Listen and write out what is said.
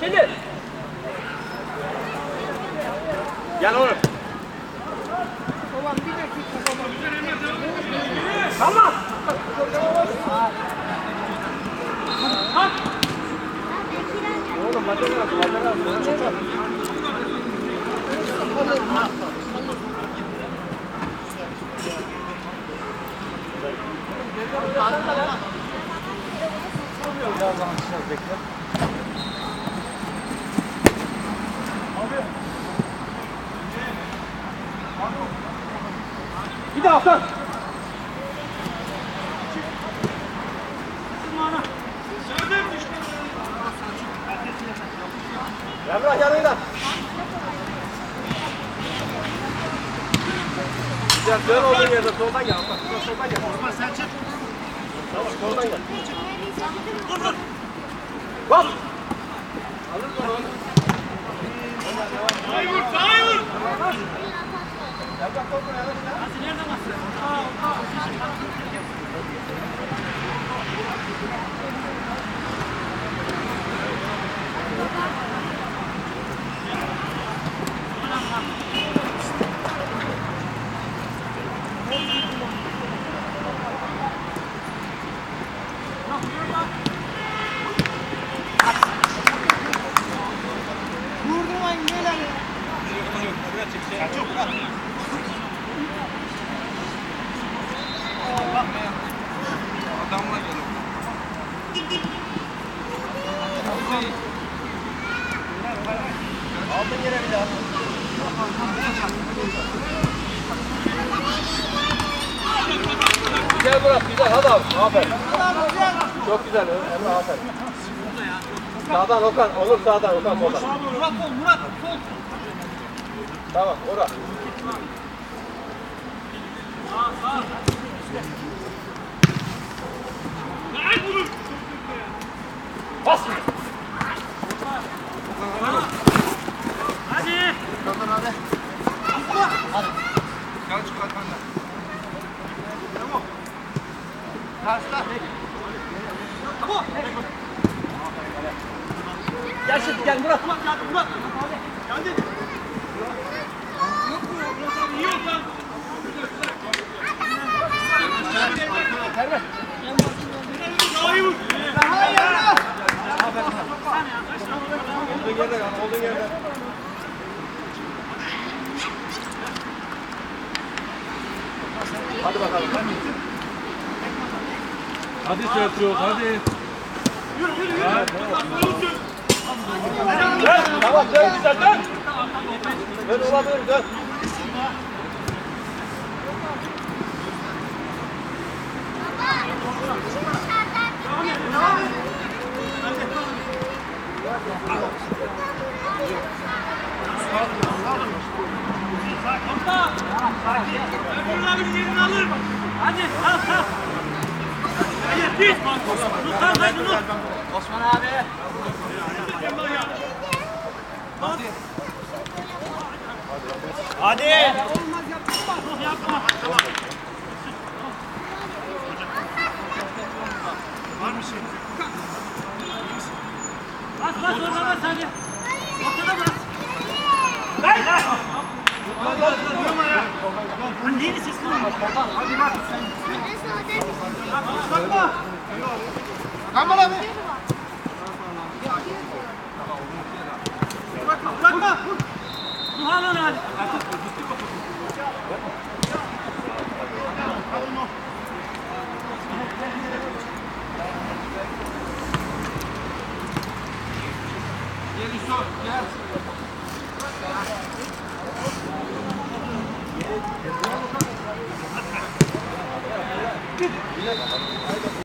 Şimdi. Gel oğlum. Tamam. Oğlum arası, bacak arası. Birazdan açacağız bekle. Daha Hakan. Emrah yanıyla. Güzel dön olduğun yerde soldan gel. Şuradan Soldan gel. Osman sen çık. Tamam soldan gel. Dur dur. Bas. Alır mı onu? Sayvur sayvur. Yaprak topu yanına. Aldın yere bir daha. Güzel Murat, güzel. Hadi abi, aferin. Çok güzel Emre, aferin. Sağdan Okan, olur sağdan Okan soldan. Murat sol, Murat sol. Tamam, ora. Bas. Hadi. Gel çıkart benden. Tamam. Tersler. Gel şimdi gel Murat. Murat geldi, Murat. Geldi. İyi ol lan. Servet. Daha iyi vur. Olduğun yerde kal, olduğun yerde. Hadi bakalım. Hadi Sertro hadi. Yürü yürü yürü. Vursun. Dön. Tamam dön güzel dön. Dön olabilir dön. Alır. Hadi al al. Hadi biz. Tutar hadi dur. Osman abi. Hadi. Olmaz yapma. Yapma. Var mı şey? Bas bas orada bas hadi. Ortada bas. Hayır. Lan neyini ses kılın? Hadi bak. Bakma. Kamal abi. Bırakma. Bırakma. Duhan onu hadi. Gel Yusuf gel. Gracias.